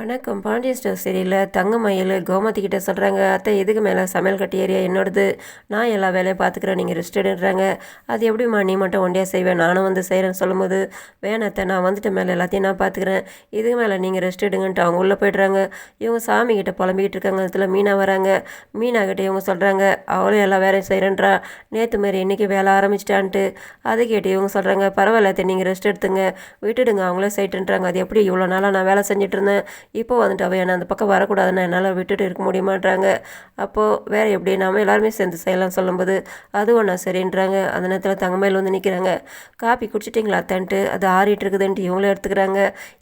வணக்கம். பாண்டியன் ஸ்டோர் சீரியலில் தங்கமயில் கோமதி கிட்ட சொல்கிறாங்க அத்தை எதுக்கு மேலே சமையல் கட்டி ஏரியா என்னோடது. நான் எல்லா வேலையும் பார்த்துக்கிறேன் நீங்கள் ரெஸ்ட் எடுன்றாங்க அது எப்படிம்மா நீ மட்டும் ஒண்டியாக செய்வேன் நானும் வந்து செய்கிறேன்னு சொல்லும்போது வேணத்தை நான் வந்துட்டு மேலே எல்லாத்தையும் நான் பார்த்துக்கிறேன் இதுக்கு மேலே நீங்கள் ரெஸ்ட் எடுங்கன்ட்டு அவங்க உள்ளே போய்ட்றாங்க. இவங்க சாமி கிட்ட புலம்பிக்கிட்டு இருக்காங்க. அதில் மீனா வராங்க. மீனா கிட்ட இவங்க சொல்கிறாங்க அவளும் எல்லா வேலையும் செய்கிறேன்றா நேற்று மாரி இன்றைக்கி வேலை ஆரம்பிச்சிட்டான்ட்டு. அதை கேட்டு இவங்க சொல்கிறாங்க பரவாயில்லத்தை நீங்கள் ரெஸ்ட் எடுத்துங்க. விட்டுடுங்க. அவங்களே சைட்டுன்றாங்க அது எப்படி இவ்வளோ நாளாக நான் வேலை செஞ்சுட்டு இருந்தேன். இப்போ வந்துட்டு அவள் என்ன அந்த பக்கம் வரக்கூடாதுன்னு என்னால் விட்டுட்டு இருக்க முடியுமான்றாங்க. அப்போது வேறு எப்படி? நாம் எல்லாருமே சேர்ந்து செய்யலாம் சொல்லும்போது அது ஒன்றா சரின்றாங்க. அந்த நேரத்தில் தங்கமையில் வந்து நிற்கிறாங்க காப்பி குடிச்சிட்டிங்களா அத்தான்ட்டு அது ஆறிட்டு இருக்குதுன்ட்டு இவங்களும் எடுத்துக்கிறாங்க.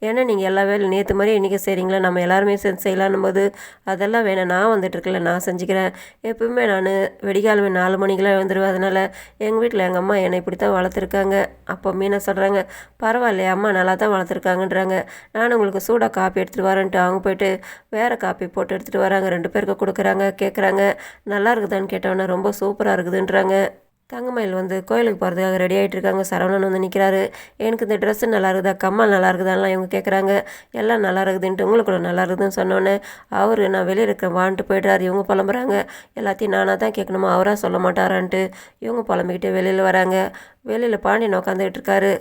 ஏன்னா நீங்கள் எல்லா வேலையும் நேற்று மாதிரி இன்றைக்கி செய்கிறீங்களா நம்ம எல்லாருமே சேர்ந்து செய்யலான்னும் போது அதெல்லாம் வேணாம். நான் வந்துட்டு இருக்கல நான் செஞ்சுக்கிறேன். எப்பவுமே நான் வெடிகாலமே நாலு மணிக்கெலாம் எழுந்துருவேன். அதனால் எங்கள் வீட்டில் எங்கள் அம்மா என்னை இப்படி தான் வளர்த்துருக்காங்க. அப்போ மீனா சொல்கிறாங்க பரவாயில்லையே. அம்மா நல்லா தான் வளர்த்துருக்காங்கன்றாங்க. நான் உங்களுக்கு சூடாக காப்பி எடுத்துகிட்டு வரேன்ட்டு அவங்க போயிட்டு வேறு காப்பி போட்டு எடுத்துகிட்டு வராங்க. ரெண்டு பேருக்கு கொடுக்குறாங்க கேட்குறாங்க நல்லா இருக்குதான்னு கேட்டவொன்னே ரொம்ப சூப்பராக இருக்குதுன்றாங்க. தங்கமயில் வந்து கோயிலுக்கு போகிறதுக்காக ரெடி ஆகிட்டு இருக்காங்க சரவணன் வந்து நிற்கிறாரு எனக்கு இந்த ட்ரெஸ்ஸு நல்லா இருக்குதா? கம்மல் நல்லா இருக்குதான்லாம் இவங்க கேட்குறாங்க எல்லாம் நல்லா இருக்குதுன்ட்டு உங்களுக்கு கூட நல்லா இருக்குதுன்னு சொன்னோன்னே அவர் நான் வெளியே இருக்கிறேன் வான்ட்டு போய்ட்றாரு. இவங்க புலம்புறாங்க. எல்லாத்தையும் நானாக தான் கேட்கணுமா? அவராக சொல்ல மாட்டாரான்ட்டு. இவங்க புலம்பிக்கிட்டு வெளியில் வராங்க. வெளியில் பாண்டியன் உட்காந்துக்கிட்டு இருக்காரு.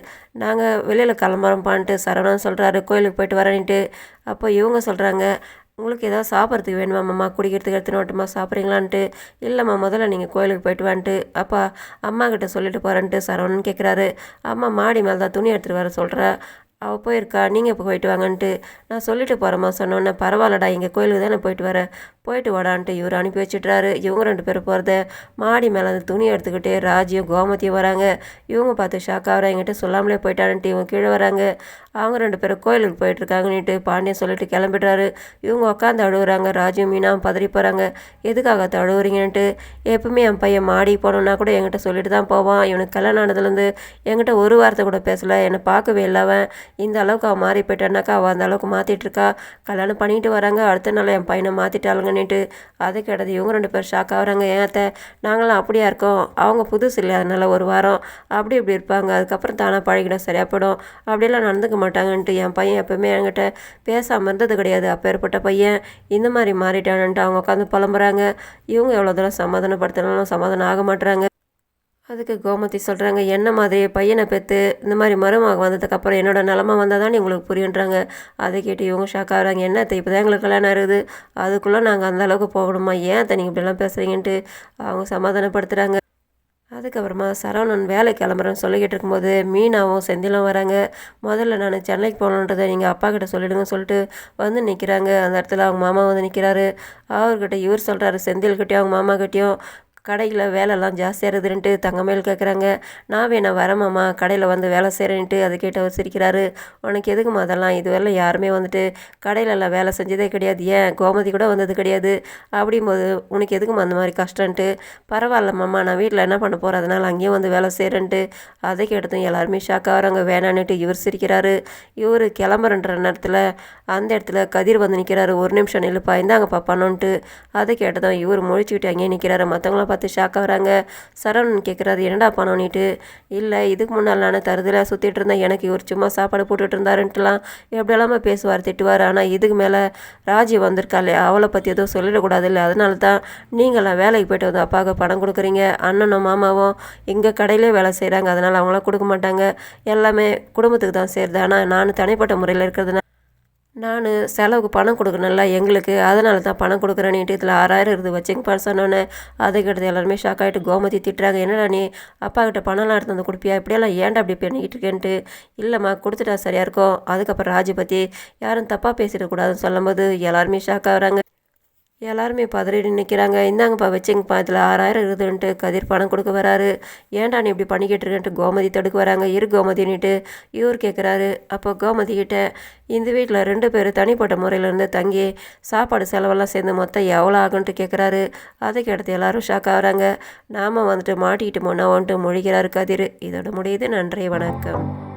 நாங்கள் வெளியில் கிளம்புறோம் பான்ட்டு சரவணன் சொல்கிறாரு கோயிலுக்கு போயிட்டு வரேன்ட்டு. அப்போ இவங்க சொல்கிறாங்க உங்களுக்கு ஏதாவது சாப்பிட்றதுக்கு வேணுமா? மாமா குடிக்கிறதுக்கு எடுத்துன்னு வரட்டுமா சாப்பிட்றீங்களான்ட்டு. இல்லைம்மா முதல்ல நீங்கள் கோயிலுக்கு போயிட்டு வான்ட்டு. அப்பா அம்மா கிட்ட சொல்லிட்டு போகிறேன்ட்டு சரவணன் கேட்குறாரு அம்மா மாடி மேலே தான் துணி எடுத்துகிட்டு வர சொல்கிறா அவள் போயிருக்கா நீங்கள் இப்போ போயிட்டு வாங்கன்ட்டு. நான் சொல்லிட்டு போகிறேம்மா சொன்னோன்னே பரவாயில்லடா இங்கே கோயிலுக்கு தானே போயிட்டு வரேன் போயிட்டு வாடான்ட்டு இவர் அனுப்பி வச்சிட்றாரு. இவங்க ரெண்டு பேரும் போகிறத மாடி மேலே அந்த துணி எடுத்துக்கிட்டு ராஜியும் கோமதியும் வராங்க. இவங்க பார்த்து ஷாக் ஆகிறா என்கிட்ட சொல்லாமலே போயிட்டான்ட்டு இவங்க கீழே வராங்க. அவங்க ரெண்டு பேரும் கோயிலுக்கு போயிட்டுருக்காங்கன்னுட்டு பாண்டியன் சொல்லிட்டு கிளம்பிடுறாரு. இவங்க உட்காந்து அழுகுறாங்க. ராஜியும் மீனாவும் பதறி போகிறாங்க எதுக்காக அழுகுறீங்கன்ட்டு? எப்பவுமே என் பையன் மாடி போனோன்னா கூட என்கிட்ட சொல்லிட்டு தான் போவான். இவனுக்கு கல்யாணம் ஆனதுலேருந்து என்கிட்ட ஒரு வார்த்தை கூட பேசலை. என்னை பார்க்கவே இல்லை அவன். இந்த அளவுக்கு அவன் மாறி போயிட்டானாக்கா அவள் அந்த அளவுக்கு மாற்றிட்டுருக்கா கல்யாணம் பண்ணிட்டு வராங்க. அடுத்த நாள் என் பையனை பண்ணிவிட்டு அது கிடையாது இவங்க ரெண்டு பேர் ஷாக் ஆகிறாங்க. ஏத்த நாங்களாம் அப்படியா இருக்கோம். அவங்க புதுசு இல்லை. அதனால் ஒரு வாரம் அப்படி இப்படி இருப்பாங்க. அதுக்கப்புறம் தானாக பழகிடும். சரியாக போயிடும் அப்படியெல்லாம் நடந்துக்க மாட்டாங்கன்ட்டு என் பையன் எப்போவுமே என்கிட்ட பேசாமல் இருந்தது கிடையாது. அப்பேற்பட்ட பையன் இந்த மாதிரி மாறிட்டானுன்ட்டு அவங்க உட்காந்து புலம்புறாங்க. இவங்க எவ்வளோ தூரம் சமாதானப்படுத்தினாலும் சமாதானம் ஆக மாட்டுறாங்க அதுக்கு கோமதி சொல்கிறாங்க என்ன மாதிரி பையனை பெற்று இந்த மாதிரி மருமக வந்ததுக்கப்புறம் என்னோட நிலமை வந்தால் தான் உங்களுக்கு புரியுன்றாங்க அதை கேட்டு இவங்க ஷாக் ஆகிறாங்க. என்ன இப்போ தான் எங்களுக்கு கல்யாணம் இருக்குது அதுக்குள்ளே நாங்கள் அந்த அளவுக்கு போகணுமா? ஏன் அத்தை நீங்கள் இப்படிலாம் பேசுகிறீங்கன்ட்டு அவங்க சமாதானப்படுத்துகிறாங்க அதுக்கப்புறமா சரவணன் வேலை கிளம்புறேன்னு சொல்லிக்கிட்டு இருக்கும்போது மீனாவும் செந்திலும் வராங்க. முதல்ல நான் சென்னைக்கு போகணுன்றதை நீங்கள் அப்பா கிட்ட சொல்லிடுங்கன்னு சொல்லிட்டு வந்து நிற்கிறாங்க அந்த இடத்துல அவங்க மாமா வந்து நிற்கிறாரு அவர்கிட்ட இவர் சொல்கிறாரு செந்தில்கிட்டயும் அவங்க மாமா கிட்டேயும் கடையில் வேலைலாம் ஜாஸ்தியாக இருக்குதுன்ட்டு தங்கமேல் கேட்குறாங்க நான் வேணா வரமாம்மா கடையில் வந்து வேலை செய்கிறேன்ட்டு அதை கேட்டு அவர் சிரிக்கிறாரு. உனக்கு எதுக்குமா அதெல்லாம்? இதுவரை யாருமே வந்துட்டு கடையிலலாம் வேலை செஞ்சதே கிடையாது. ஏன்? கோமதி கூட வந்தது கிடையாது. அப்படிங்கும்போது உனக்கு எதுக்குமா அந்த மாதிரி கஷ்டன்ட்டு பரவாயில்லம்மாம்மா நான் வீட்டில் என்ன பண்ண போகிறேன் அதனால் அங்கேயும் வந்து வேலை செய்கிறேன்ட்டு அதை கேட்டதும் எல்லாருமே ஷாக் ஆகிறாங்க வேணான்னுட்டு இவர் சிரிக்கிறாரு. இவர் கிளம்புறன்ற நேரத்தில் அந்த இடத்துல கதிர் வந்து நிற்கிறாரு ஒரு நிமிஷம் நில்லுப்பா இந்தாங்க பண்ணோன்ட்டு. அதை கேட்டதும் இவர் முழிச்சுக்கிட்டு அங்கேயே நிற்கிறாரு மற்றவங்களாம் பார்த்து ஷாக் வராங்க சரவணன் கேட்குறாரு என்னடா பண்ணிட்டு இல்லை இதுக்கு முன்னால் நான் தருதில் சுற்றிட்டு இருந்தேன். எனக்கு இவர் சும்மா சாப்பாடு போட்டுட்டு இருந்தாருன்ட்டுலாம் எப்படியெல்லாமல் பேசுவார் திட்டுவார். ஆனால் இதுக்கு மேலே ராஜி வந்திருக்காளே அவளை பற்றி எதுவும் சொல்லிடக்கூடாது இல்லை அதனால தான் நீங்களாம் வேலைக்கு போய்ட்டு வந்து அப்பாவுக்கு பணம் கொடுக்குறீங்க. அண்ணனும் மாமாவும் எங்கள் கடையிலே வேலை செய்கிறாங்க அதனால் அவங்களாம் கொடுக்க மாட்டாங்க. எல்லாமே குடும்பத்துக்கு தான் சேருது. ஆனால் நான் தனிப்பட்ட முறையில் இருக்கிறதுனால நான் செலவுக்கு பணம் கொடுக்கணும்ல எங்களுக்கு. அதனால தான் பணம் கொடுக்குறேன்னுட்டு இதில் ஆறாயிரம் இருக்குது வச்சுங்கப்பா சொன்னோன்னே. அதை கிட்ட எல்லாருமே ஷாக் ஆகிட்டு கோமதி திட்டுறாங்க. என்னடா நீ அப்பா கிட்ட பணம்லாம் எடுத்து வந்து கொடுப்பியா? இப்படியெல்லாம் ஏன்டா அப்படி பண்ணிக்கிட்டு இருக்கேன்ட்டு. இல்லைம்மா கொடுத்துட்டா சரியாக இருக்கும். அதுக்கப்புறம் ராஜு பற்றி யாரும் தப்பாக பேசிடக்கூடாதுன்னு சொல்லும்போது எல்லாருமே ஷாக் ஆகிறாங்க. எல்லாருமே பதறிட்டு நிற்கிறாங்க இந்தாங்கப்பா வச்சுங்கப்பா இதில் ஆறாயிரம் இருக்குதுன்ட்டு கதிர் பணம் கொடுக்க வராரு. ஏன்டா நீ இப்படி பண்ணிக்கிட்டு இருக்கேன்ட்டு கோமதி தடுக்க வராங்க. இரு கோமதின்னுட்டு இவர் கேட்குறாரு அப்போ கோமதி கிட்ட இந்த வீட்டில் ரெண்டு பேர் தனிப்பட்ட முறையிலேருந்து தங்கி சாப்பாடு செலவெல்லாம் சேர்ந்து மொத்தம் எவ்வளோ ஆகுன்ட்டு கேட்குறாரு அதை கேட்டது எல்லாரும் ஷாக் ஆகுறாங்க நாம் வந்துட்டு மாட்டிக்கிட்டு முன்னா வந்துட்டு மொழிகிறாரு கதிர். இதோட முடியுது. நன்றி வணக்கம்.